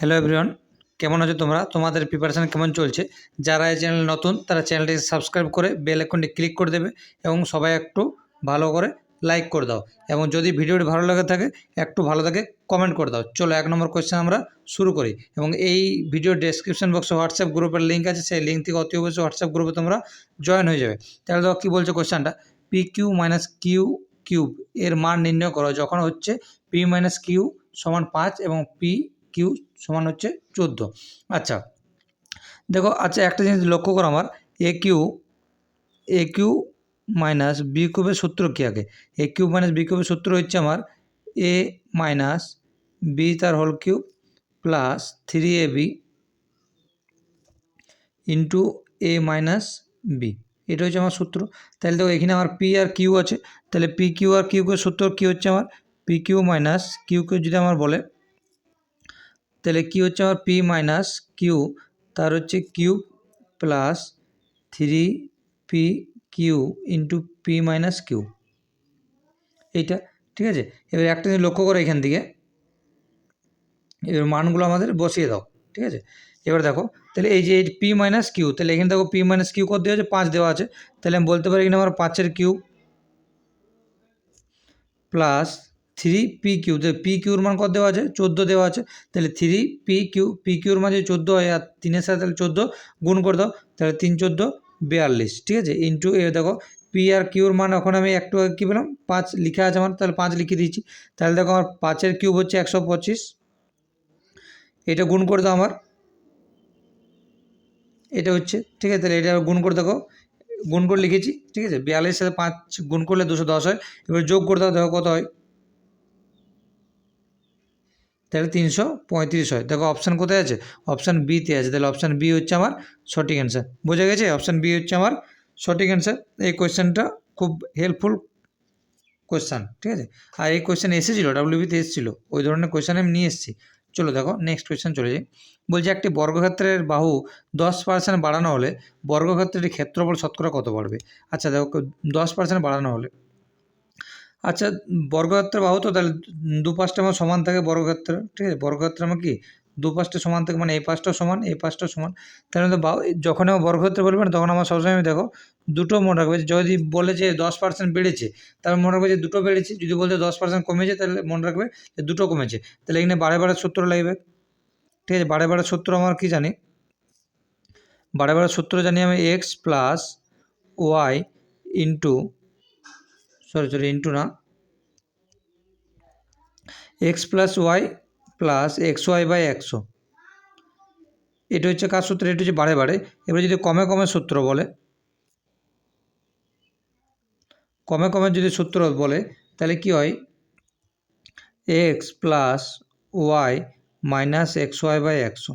Hello everyone কেমন আছো তোমরা? তোমাদের প্রিপারেশান কেমন চলছে? যারা এই চ্যানেল নতুন, তারা চ্যানেলটি সাবস্ক্রাইব করে বেল আইকনটি ক্লিক করে দেবে এবং সবাই একটু ভালো করে লাইক করে দাও। এবং যদি ভিডিওটি ভালো লাগে থাকে, একটু ভালো থাকে কমেন্ট করে দাও। চলো এক নম্বর কোয়েশ্চেন আমরা শুরু করি। এবং এই ভিডিও ডেসক্রিপশন বক্সে হোয়াটসঅ্যাপ গ্রুপের লিঙ্ক আছে, সেই লিঙ্ক থেকে অতি অবশ্যই হোয়াটসঅ্যাপ গ্রুপে তোমরা জয়েন হয়ে যাবে। তাহলে দেখো কী বলছে কোয়েশ্চেনটা P Q minus Q cube এর মান নির্ণয় করো। যখন হচ্ছে পি মাইনাস কিউ সমান পাঁচ এবং পি কিউ সমান হচ্ছে চোদ্দ। আচ্ছা দেখো আচ্ছা একটা জিনিস লক্ষ্য করো আমার। A Q A Q minus B কিউবের সূত্র কী আগে? এ কিউব মাইনাস বি কিউবের সূত্র হচ্ছে আমার এ মাইনাস বি তার whole cube plus three A B into A minus B এটা হচ্ছে আমার সূত্র। তাহলে দেখো, এখানে আমার পি আর কিউ আছে। তাহলে পি কিউ আর কিউকের সূত্র কী হচ্ছে আমার? P Q minus Q Q যদি আমার বলে তাহলে কী হচ্ছে আমার পি মাইনাস কিউ তার হচ্ছে cube plus three P Q into P minus Q এইটা, ঠিক আছে? এবার একটা জিনিস লক্ষ্য করো এখান থেকে। এবার মানগুলো আমাদের বসিয়ে দাও, ঠিক আছে? এবার দেখো, তাহলে এই যে পি মাইনাস কিউ তাহলে এখানে দেখো পি মাইনাস কিউ কত দেওয়া আছে? পাঁচ দেওয়া আছে। তাহলে আমি বলতে পারি এখানে আমার পাঁচের Q plus three P Q P কিউর মান কত দেওয়া আছে? চোদ্দ দেওয়া আছে। তাহলে থ্রি পি কিউ পি কিউর মান যদি চোদ্দ হয়, আর তিনের সাথে তাহলে চোদ্দ গুণ করে দাও, তাহলে তিন চোদ্দ, বিয়াল্লিশ, ঠিক আছে? ইন্টু এ দেখো পি আর কিউর মান এখন আমি একটু কী পেলাম? পাঁচ লিখে আছে আমার, তাহলে পাঁচ লিখে দিয়েছি। তাহলে দেখো, আমার পাঁচের কিউব হচ্ছে একশো পঁচিশ। এটা গুণ করে দাও আমার। এটা হচ্ছে, ঠিক আছে? তাহলে এটা গুণ করে দেখো, গুণ করে লিখেছি, ঠিক আছে? বিয়াল্লিশ সাথে পাঁচ গুণ করলে দুশো দশ হয়। এবার যোগ করে দাও, দেখো কত হয়? তাহলে তিনশো পঁয়ত্রিশ হয়। দেখো অপশান কোথায় আছে? অপশান বিতে আছে। তাহলে অপশান বি হচ্ছে আমার সঠিক অ্যান্সার বোঝা গেছে? অপশান বি হচ্ছে আমার সঠিক অ্যান্সার এই কোয়েশ্চেনটা খুব হেল্পফুল কোয়েশ্চান ঠিক আছে? আর এই কোয়েশ্চেন এসেছিল ডাব্লিউবিতে এসেছিল। ওই ধরনের কোয়েশ্চেন আমি নিয়ে এসেছি। চলো দেখো নেক্সট কোয়েশ্চেন চলে যাই। বলছে, একটি বর্গক্ষেত্রের বাহু দশ পার্সেন্ট বাড়ানো হলে বর্গক্ষেত্রের ক্ষেত্রফল শতকরা কত বাড়বে? আচ্ছা দেখো, দশ পার্সেন্ট বাড়ানো হলে আচ্ছা বর্গক্ষেত্রের বাহু তো তাহলে দু পাশটা আমার সমান থাকে বর্গক্ষেত্র, ঠিক আছে? বর্গক্ষেত্র আমার কি? দু পাশটা সমান থাকে মানে এই পাশটাও সমান, এই পাশটাও সমান। তাহলে তো বাহু, যখন আমার বর্গক্ষেত্র বলবে না তখন আমার সবসময় আমি দেখো, দুটো মনে রাখবে, যদি বলে যে দশ পার্সেন্ট বেড়েছে, তাহলে মনে রাখবে যে দুটো বেড়েছে, যদি বলতে দশ পার্সেন্ট কমেছে, তাহলে মনে রাখবে যে দুটো কমেছে। তাহলে এখানে বারে বারে সূত্র লাগবে, ঠিক আছে? বারে বারে সূত্র আমার কি জানি? বারে বারে সূত্র জানি আমি X plus Y into sorry sorry into না। X plus Y plus X Y by একশো। এটা হচ্ছে কার সূত্র? এটা হচ্ছে বারে বারে। এবার যদি কমে কমে সূত্র বলে, কমে কমে যদি সূত্র বলে, তাহলে কি হয়? X plus Y minus X Y by একশো।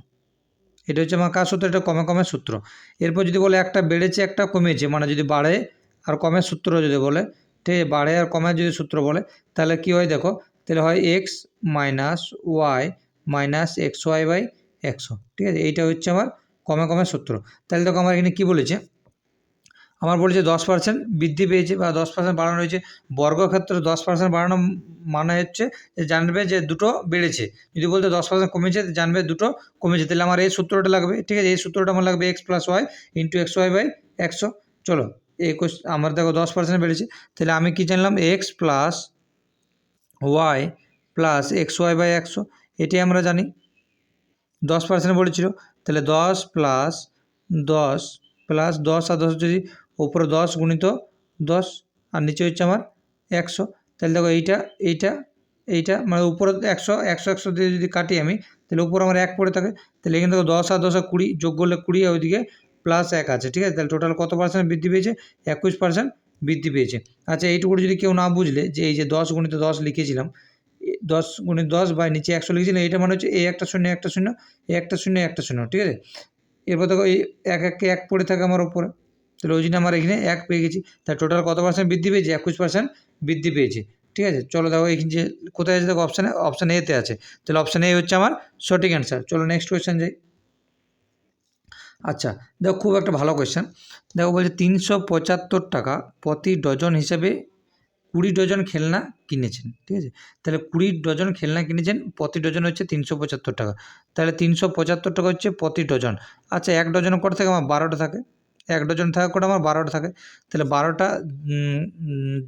এটা হচ্ছে আমার কার সূত্র? এটা কমে কমে সূত্র। এরপর যদি বলে একটা বেড়েছে, একটা কমেছে মানে যদি বাড়ে আর কমের সূত্র যদি বলে ঠিক আছে বাড়ে আর কমের যদি সূত্র বলে, তাহলে কি হয় দেখো, তাহলে হয় X minus Y minus X Y by একশো, ঠিক আছে? এইটা হচ্ছে আমার কমে কমে সূত্র। তাহলে দেখো আমার এখানে কী বলেছে? আমার বলেছে দশ পার্সেন্ট বৃদ্ধি পেয়েছে বা দশ পার্সেন্ট বাড়ানো হয়েছে বর্গক্ষেত্রে দশ পার্সেন্ট বাড়ানো মানে হচ্ছে যে জানবে যে দুটো বেড়েছে। যদি বলতে দশ পার্সেন্ট কমেছে জানবে দুটো কমেছে। তাহলে আমার এই সূত্রটা লাগবে, ঠিক আছে? এই সূত্রটা আমার লাগবে X plus Y into X Y by একশো। চলো এই আমার দেখো দশ পার্সেন্ট বেড়েছে। তাহলে আমি কি জানলাম? X plus Y plus X Y by একশো এটি আমরা জানি। দশ পার্সেন্ট বলেছিল। তাহলে দশ প্লাস দশ প্লাস দশ আর দশ যদি উপরে দশ গুণিত দশ, আর নিচে হচ্ছে আমার একশো। তাহলে দেখো এইটা এইটা এইটা মানে উপরে একশো একশো একশো দিয়ে যদি কাটি আমি, তাহলে উপরে আমার এক পড়ে থাকে। তাহলে এখানে দেখো দশ আর দশ কুড়ি যোগ করলে কুড়ি, আর ওইদিকে প্লাস এক আছে, ঠিক আছে? তাহলে টোটাল কত পার্সেন্ট বৃদ্ধি পেয়েছে? একুশ পার্সেন্ট বৃদ্ধি পেয়েছে। আচ্ছা এইটুকু যদি কেউ না বুঝলে, যে এই যে দশ গুণিত দশ লিখেছিলাম দশ গুণিত দশ বা নিচে একশো লিখেছিলাম এইটা মানে হচ্ছে এই একটা শূন্য একটা শূন্য এই একটা শূন্য একটা শূন্য, ঠিক আছে? এরপর দেখো এই এক এককে এক পড়ে থাকে আমার ওপরে তাহলে ওই জন্য আমার এখানে এক পেয়ে গেছি। তাহলে টোটাল কত পার্সেন্ট বৃদ্ধি পেয়েছে? একুশ পার্সেন্ট বৃদ্ধি পেয়েছে, ঠিক আছে? চলো দেখো এখানে যে কোথায় আছে, দেখো অপশানে অপশান এতে আছে। তাহলে অপশান এ হচ্ছে আমার সঠিক অ্যান্সার চলো নেক্সট কোয়েশ্চেন যাই। আচ্ছা দেখো খুব একটা ভালো কোয়েশ্চেন দেখো বলছে তিনশো পঁচাত্তর টাকা প্রতি ডজন হিসেবে কুড়ি ডজন খেলনা কিনেছেন, ঠিক আছে? তাহলে কুড়ি ডজন খেলনা কিনেছেন, প্রতি ডজন হচ্ছে তিনশো পঁচাত্তর টাকা। তাহলে তিনশো পঁচাত্তর টাকা হচ্ছে প্রতি ডজন। আচ্ছা এক ডজন কটা থাকে আমার বারোটা থাকে। এক ডজন থাকা করে আমার বারোটা থাকে। তাহলে বারোটা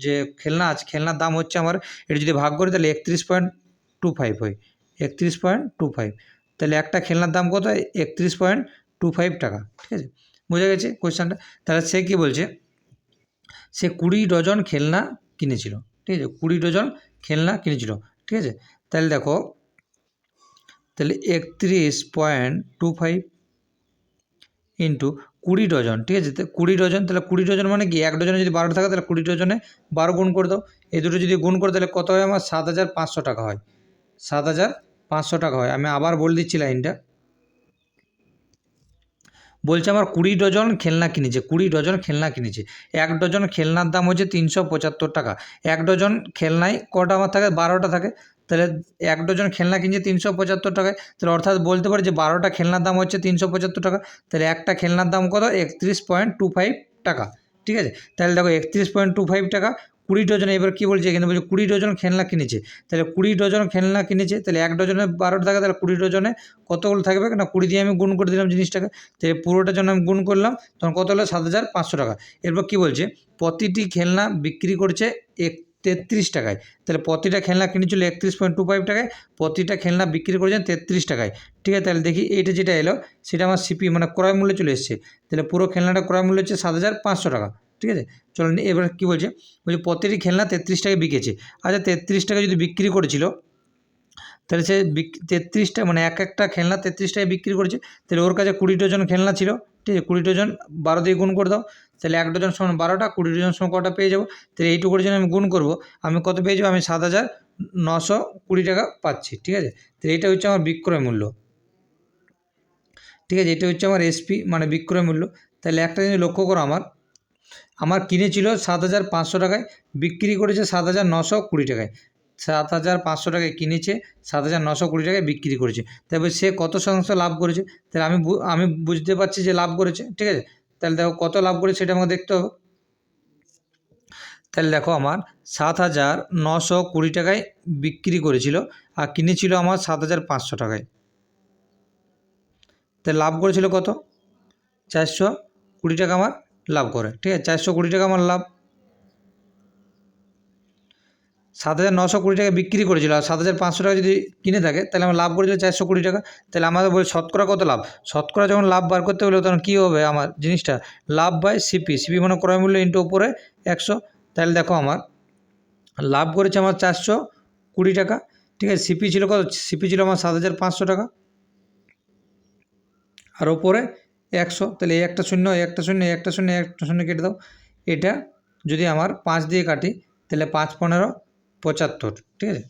যে খেলনা আছে, খেলনার দাম হচ্ছে আমার, এটা যদি ভাগ করি তাহলে একত্রিশ পয়েন্ট টু ফাইভ হয়। একত্রিশ পয়েন্ট টু ফাইভ। তাহলে একটা খেলনার দাম কত একত্রিশ পয়েন্ট টু ফাইভ টাকা, ঠিক আছে? বোঝা গেছে কোয়েশ্চেনটা তাহলে সে কী বলছে? সে কুড়ি ডজন খেলনা কিনেছিল, ঠিক আছে? কুড়ি ডজন খেলনা কিনেছিল, ঠিক আছে? তাহলে দেখো, তাহলে একত্রিশ পয়েন্ট টু ফাইভ ইন্টু কুড়ি ডজন, ঠিক আছে? কুড়ি ডজন, তাহলে কুড়ি ডজন মানে কি? এক ডজনে যদি বারো থাকে, তাহলে কুড়ি ডজনে বারো গুণ করে দাও। এই দুটো যদি গুণ করে, তাহলে কত হয় আমার? সাত হাজার পাঁচশো টাকা হয়। সাত হাজার পাঁচশো টাকা হয়। আমি আবার বলে দিচ্ছি লাইনটা। বলছে আমার কুড়ি ডজন খেলনা কিনেছে, কুড়ি ডজন খেলনা কিনেছে। এক ডজন খেলনার দাম হচ্ছে তিনশো পঁচাত্তর টাকা। এক ডজন খেলনায় কটা আমার থাকে? বারোটা থাকে। তাহলে এক ডজন খেলনা কিনছে তিনশো পঁচাত্তর টাকায়। তাহলে অর্থাৎ বলতে পারি যে বারোটা খেলনার দাম হচ্ছে তিনশো পঁচাত্তর টাকা। তাহলে একটা খেলনার দাম কত? একত্রিশ পয়েন্ট টু ফাইভ টাকা। ঠিক আছে? তাহলে দেখো একত্রিশ পয়েন্ট টু ফাইভ টাকা কুড়ি ডজন, এবার কী বলছে এখানে? বলছে কুড়ি ডজন খেলনা কিনেছে। তাহলে কুড়ি ডজন খেলনা কিনেছে, তাহলে এক ডজনে বারোটা থাকে তাহলে কুড়ি ডজনে কতগুলো থাকবে? না, কুড়ি দিয়ে আমি গুণ করে দিলাম জিনিসটাকে। তাহলে পুরোটা জন্য আমি গুণ করলাম, তখন কত হলো? সাত হাজার পাঁচশো টাকা। এরপর কী বলছে? প্রতিটি খেলনা বিক্রি করছে এক, তেত্রিশ টাকায়। তাহলে প্রতিটা খেলনা কিনেছিল একত্রিশ পয়েন্ট টু ফাইভ টাকায়, প্রতিটা খেলনা বিক্রি করেছেন তেত্রিশ টাকায়। ঠিক আছে, তাহলে দেখি এইটা যেটা এলো, সেটা আমার সিপি মানে ক্রয় মূল্যে চলে এসছে। তাহলে পুরো খেলনাটা ক্রয় মূল্য হচ্ছে সাত হাজার পাঁচশো টাকা। ঠিক আছে? চলুন এবার কী বলছে? বলছে প্রতিটি খেলনা তেত্রিশ টাকায় বিকেছে। আচ্ছা তেত্রিশ টাকা যদি বিক্রি করেছিল, তাহলে সে বিক- তেত্রিশটা মানে এক একটা খেলনা তেত্রিশ টাকায় বিক্রি করেছে। তাহলে ওর কাছে কুড়ি ডজন খেলনা ছিল, ঠিক আছে? কুড়ি ডজন বারো দিয়ে গুণ করে দাও। তাহলে এক ডজন সমান বারোটা, কুড়ি ডজন সমান কটা পেয়ে যাব। তাহলে এইটুকুর জন্য আমি গুণ করব। আমি কত পেয়ে যাব? আমি সাত হাজার নশো কুড়ি টাকা পাচ্ছি, ঠিক আছে? তাহলে এটা হচ্ছে আমার বিক্রয় মূল্য। ঠিক আছে? এটা হচ্ছে আমার এসপি মানে বিক্রয় মূল্য। তাহলে একটা জিনিস লক্ষ্য করো আমার। আমার কিনেছিল সাত হাজার পাঁচশো টাকায়, বিক্রি করেছে সাত হাজার নশো কুড়ি টাকায়। সাত হাজার পাঁচশো টাকায় কিনেছে, সাত হাজার নশো কুড়ি টাকায় বিক্রি করেছে। তবে সে কত শতাংশ লাভ করেছে? তাহলে আমি আমি বুঝতে পারছি যে লাভ করেছে, ঠিক আছে? তাহলে দেখো কত লাভ করেছে সেটা আমাকে দেখতে হবে। তাহলে দেখো আমার সাত হাজার নশো কুড়ি টাকায় বিক্রি করেছিল আর কিনেছিল আমার সাত হাজার পাঁচশো টাকায়। তাহলে লাভ করেছিল কত? চারশো কুড়ি টাকা আমার। লাভ করে, ঠিক আছে? চারশো কুড়ি টাকা আমার লাভ। সাত হাজার নশো কুড়ি টাকা বিক্রি করেছিল, আর সাত হাজার পাঁচশো টাকা যদি কিনে থাকে, তাহলে আমার লাভ করেছিল চারশো কুড়ি টাকা। তাহলে আমাদের বলি শতকরা কত লাভ? শতকরা যখন লাভ বার করতে হলে, তখন কী হবে আমার জিনিসটা? লাভ বাই সিপি সিপি মানে ক্রয় মূল্য ইন্টু উপরে একশো। তাহলে দেখো আমার, লাভ করেছে আমার চারশো কুড়ি টাকা, ঠিক আছে? সিপি ছিল কত? সিপি ছিল আমার সাত হাজার পাঁচশো টাকা। আর ওপরে একশো, তাহলে একটা শূন্য একটা শূন্য একটা শূন্য একটা শূন্য কেটে দাও। এটা যদি আমার পাঁচ দিয়ে কাটি, তাহলে পাঁচ পনেরো, পঁচাত্তর, ঠিক আছে?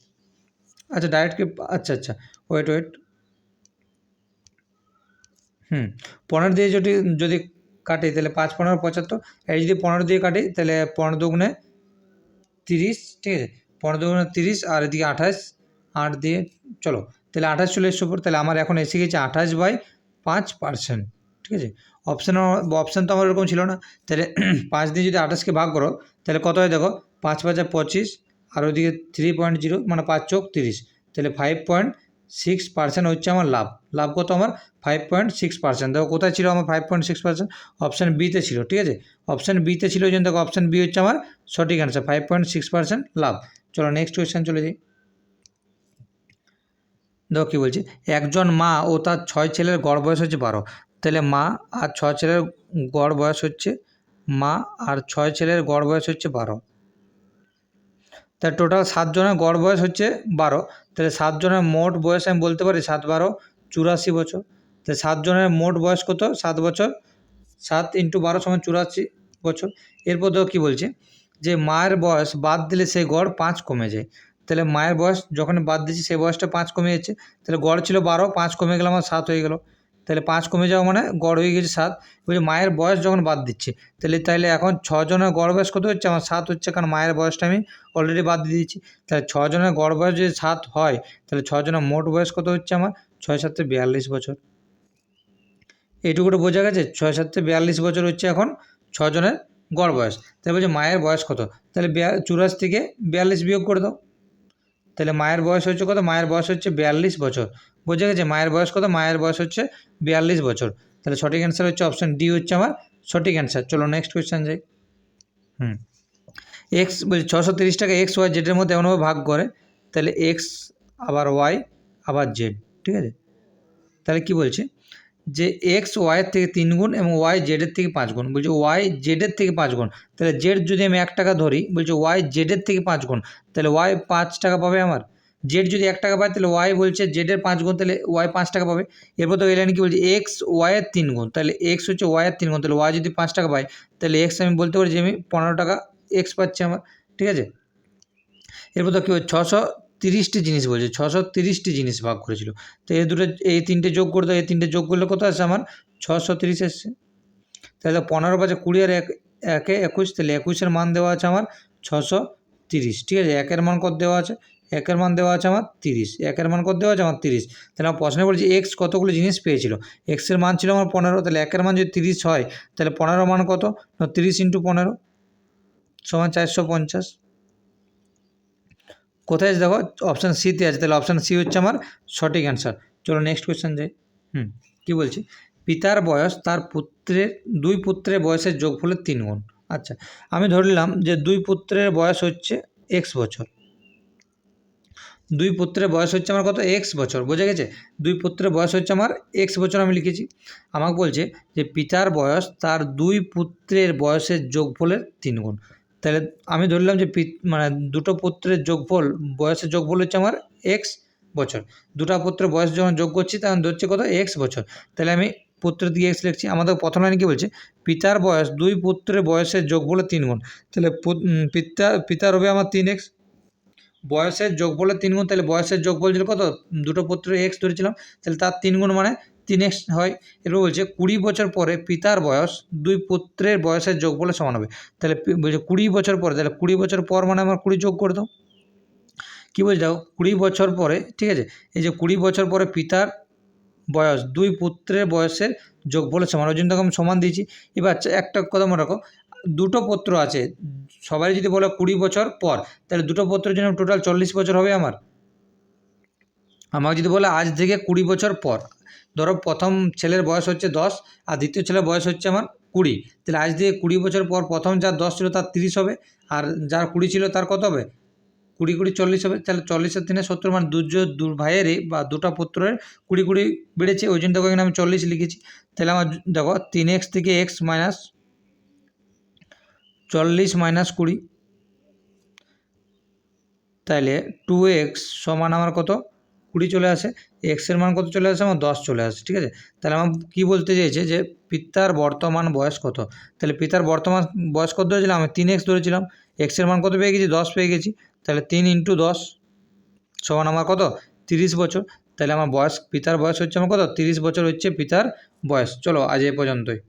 আচ্ছা ডাইরেক্ট কি আচ্ছা আচ্ছা ওয়েট ওয়েট হুম, পনেরো দিয়ে যদি যদি কাটি, তাহলে পাঁচ পনেরো, পঁচাত্তর, এই যদি পনেরো দিয়ে কাটি, তাহলে পনেরো দুগুণে তিরিশ, ঠিক আছে? পনেরো দুগুণে তিরিশ আর এদিকে আঠাশ, আট দিয়ে, চলো, তাহলে আঠাশ চলে উপর, তাহলে আমার এখন এসে গেছে আঠাশ বাই পাঁচ পার্সেন্ট। ঠিক আছে? অপশান অপশান তো আমার এরকম ছিল না। তাহলে পাঁচ দিয়ে যদি আঠাশকে ভাগ করো, তাহলে কত হয় দেখো? পাঁচ পাঁচা পঁচিশ, আর ওইদিকে থ্রি পয়েন্ট জিরো মানে পাঁচ চোখ তিরিশ। তাহলে ফাইভ পয়েন্ট সিক্স পার্সেন্ট হচ্ছে আমার লাভ। লাভ কত আমার? ফাইভ পয়েন্ট সিক্স পার্সেন্ট দেখো কোথায় ছিল আমার five point six percent option বিতে ছিল, ঠিক আছে? অপশান বিতে ছিল ওই জন্য দেখো অপশান বি হচ্ছে আমার সঠিক answer five point six percent লাভ। চলো নেক্সট কোয়েশ্চেন চলে যাই। দেখো কী বলছি? একজন মা ও তার ছয় ছেলের গড় বয়স হচ্ছে বারো। তাহলে মা আর ছয় ছেলের গড় বয়স হচ্ছে মা আর ছয় ছেলের গড় বয়স হচ্ছে বারো। তার টোটাল সাতজনের গড় বয়স হচ্ছে বারো। তাহলে সাতজনের মোট বয়স আমি বলতে পারি সাত বারো, চুরাশি বছর। তাহলে সাতজনের মোট বয়স কত? সাত বছর। সাত ইন্টু বারো সমান চুরাশি বছর। এরপর দেখো কী বলছে? যে মায়ের বয়স বাদ দিলে সেই গড় পাঁচ কমে যায়। তাহলে মায়ের বয়স যখন বাদ দিচ্ছি সেই বয়সটা পাঁচ কমে যাচ্ছে। তাহলে গড় ছিল বারো, পাঁচ কমে গেলে আমার সাত হয়ে গেল। তাহলে পাঁচ কমে যাওয়া মানে গড় হয়ে গেছে সাত। বলছি মায়ের বয়স যখন বাদ দিচ্ছে, তাহলে তাহলে এখন ছজনের গড় বয়স কত হচ্ছে? আমার সাত হচ্ছে কারণ মায়ের বয়সটা আমি অলরেডি বাদ দিয়ে দিচ্ছি তাহলে ছজনের গড় বয়স যদি সাত হয়, তাহলে ছজনের মোট বয়স কত হচ্ছে আমার? ছয় সাতে বিয়াল্লিশ বছর। এইটুকুটা বোঝা গেছে? ছয় সাতে বিয়াল্লিশ বছর হচ্ছে এখন ছজনের গড় বয়স। তাহলে বলছে মায়ের বয়স কত? তাহলে চুরাশি থেকে বিয়াল্লিশ বিয়োগ করে দাও। তাহলে মায়ের বয়স হচ্ছে কত? মায়ের বয়স হচ্ছে বিয়াল্লিশ বছর। বোঝা গেছে মায়ের বয়স কত? মায়ের বয়স হচ্ছে বিয়াল্লিশ বছর। তাহলে সঠিক অ্যান্সার হচ্ছে অপশান ডি হচ্ছে আমার সঠিক অ্যান্সার চলো নেক্সট কোয়েশ্চেন যাই। হুম। এক্স বলছে ছশো তিরিশ টাকা এক্স ওয়াই জেডের মধ্যে এমনভাবে ভাগ করে, তাহলে এক্স আবার ওয়াই আবার জেড ঠিক আছে? তাহলে কি বলছে? যে এক্স ওয়াইয়ের থেকে তিন গুণ এবং ওয়াই জেডের থেকে পাঁচ গুণ। বলছে ওয়াই জেডের থেকে পাঁচ গুণ। তাহলে জেড যদি আমি এক টাকা ধরি, বলছে ওয়াই জেডের থেকে পাঁচ গুণ। তাহলে ওয়াই পাঁচ টাকা পাবে আমার? জেড যদি এক টাকা পায়, তাহলে ওয়াই বলছে জেডের পাঁচ গুণ, তাহলে ওয়াই পাঁচ টাকা পাবে। এরপর তো এলেন কি বলছে, এক্স ওয়াইয়ের তিন গুণ, তাহলে এক্স হচ্ছে ওয়াইয়ের তিন গুণ, তাহলে ওয়াই যদি পাঁচ টাকা পায়, তাহলে এক্স আমি বলতে পারি যে আমি পনেরো টাকা এক্স পাচ্ছি আমার, ঠিক আছে? এরপর তো কী বলছে, ছশো তিরিশটি জিনিস বলছে, ছশো তিরিশটি জিনিস ভাগ করেছিল। তো এই দুটো, এই তিনটে যোগ করে দাও, এই তিনটে যোগ করলে কত আসছে আমার? ছশো তিরিশ এসছে তাহলে পনেরো পাঁচে কুড়ি আর এক, একে একুশ, তাহলে একুশের মান দেওয়া আছে আমার ছশো তিরিশ, ঠিক আছে? একের মান কত দেওয়া আছে? একের মান দেওয়া আছে আমার তিরিশ, একের মান কত দেওয়া আছে আমার তিরিশ? তাহলে আমার প্রশ্নে বলছি এক্স কতগুলো জিনিস পেয়েছিল? এক্সের মান ছিল আমার পনেরো, তাহলে একের মান যদি তিরিশ হয়, তাহলে পনেরো মান কত? তিরিশ ইন্টু পনেরো সমান চারশো পঞ্চাশ। কোথায় আছে দেখো? অপশান সিতে আছে, তাহলে অপশান সি হচ্ছে আমার সঠিক অ্যান্সার চলো নেক্সট কোয়েশ্চেন যাই। হুম, কী বলছি? পিতার বয়স তার পুত্রের, দুই পুত্রের বয়সের যোগফলের তিন গুণ আচ্ছা আমি ধরলাম যে দুই পুত্রের বয়স হচ্ছে এক্স বছর। দুই পুত্রের বয়স হচ্ছে আমার কত? এক্স বছর। বোঝা গেছে? দুই পুত্রের বয়স হচ্ছে আমার এক্স বছর আমি লিখেছি। আমাকে বলছে যে পিতার বয়স তার দুই পুত্রের বয়সের যোগফলের তিন গুণ তাহলে আমি ধরলাম যে মানে দুটো পুত্রের যোগফল, বয়সের যোগফল হচ্ছে আমার এক্স বছর। দুটো পুত্রের বয়স যখন যোগ করছি, তখন ধরছে কত? এক্স বছর। তাহলে আমি পুত্রের দিকে এক্স লিখছি। আমাদের প্রথম লাইনে কী বলছে? পিতার বয়স দুই পুত্রের বয়সের যোগফলে তিন গুণ তাহলে পিতা পিতার হবে আমার তিন এক্স বয়সের যোগফলে তিন গুণ, তাহলে বয়সের যোগফল ছিল কত? দুটো পুত্রের এক্স ধরেছিলাম, তাহলে তার তিন গুণ মানে তিন এক্স হয়। এরপর বলছে কুড়ি বছর পরে পিতার বয়স দুই পুত্রের বয়সের যোগ বলে সমান হবে। তাহলে বলছে কুড়ি বছর পরে, তাহলে কুড়ি বছর পর মানে আমার কুড়ি যোগ করে দাও। কী বলছে দেখো? কুড়ি বছর পরে, ঠিক আছে? এই যে কুড়ি বছর পরে পিতার বয়স দুই পুত্রের বয়সের যোগ বলে সমান, ওই জন্য আমি সমান দিয়েছি। এবার একটা কথা মনে রাখো দুটো পুত্র আছে। সবাই যদি বলে কুড়ি বছর পর, তাহলে দুটো পুত্রের জন্য টোটাল চল্লিশ বছর হবে আমার। আমাকে যদি বলে আজ থেকে কুড়ি বছর পর, ধরো প্রথম ছেলের বয়স হচ্ছে দশ, আর দ্বিতীয় ছেলের বয়স হচ্ছে আমার কুড়ি, তাহলে আজ থেকে কুড়ি বছর পর প্রথম যার দশ ছিল তার তিরিশ হবে, আর যার কুড়ি ছিল তার কত হবে? কুড়ি কুড়ি চল্লিশ হবে, তাহলে চল্লিশের দিনে সত্তর মানে দু ভাইয়েরই বা দুটা পুত্রের কুড়ি কুড়ি বেড়েছে, ওই জন্য দেখো আমি চল্লিশ লিখেছি। তাহলে আমার দেখো তিন এক্স থেকে এক্স মাইনাস চল্লিশ মাইনাস কুড়ি। তাহলে টু এক্স সমান আমার কত? কুড়ি চলে আসে। এক্সের মান কত চলে আসে? আমার দশ চলে আসে, ঠিক আছে? তাহলে আমার কী বলতে চেয়েছে যে পিতার বর্তমান বয়স কত? তাহলে পিতার বর্তমান বয়স কত ধরেছিলাম? আমি তিন এক্স ধরেছিলাম। এক্সের মান কত পেয়ে গেছি? দশ পেয়ে গেছি। তাহলে তিন ইন্টু দশ সমান আমার কত? তিরিশ বছর। তাহলে আমার বয়স, পিতার বয়স হচ্ছে আমার কত? তিরিশ বছর হচ্ছে পিতার বয়স। চলো আজ এ পর্যন্তই।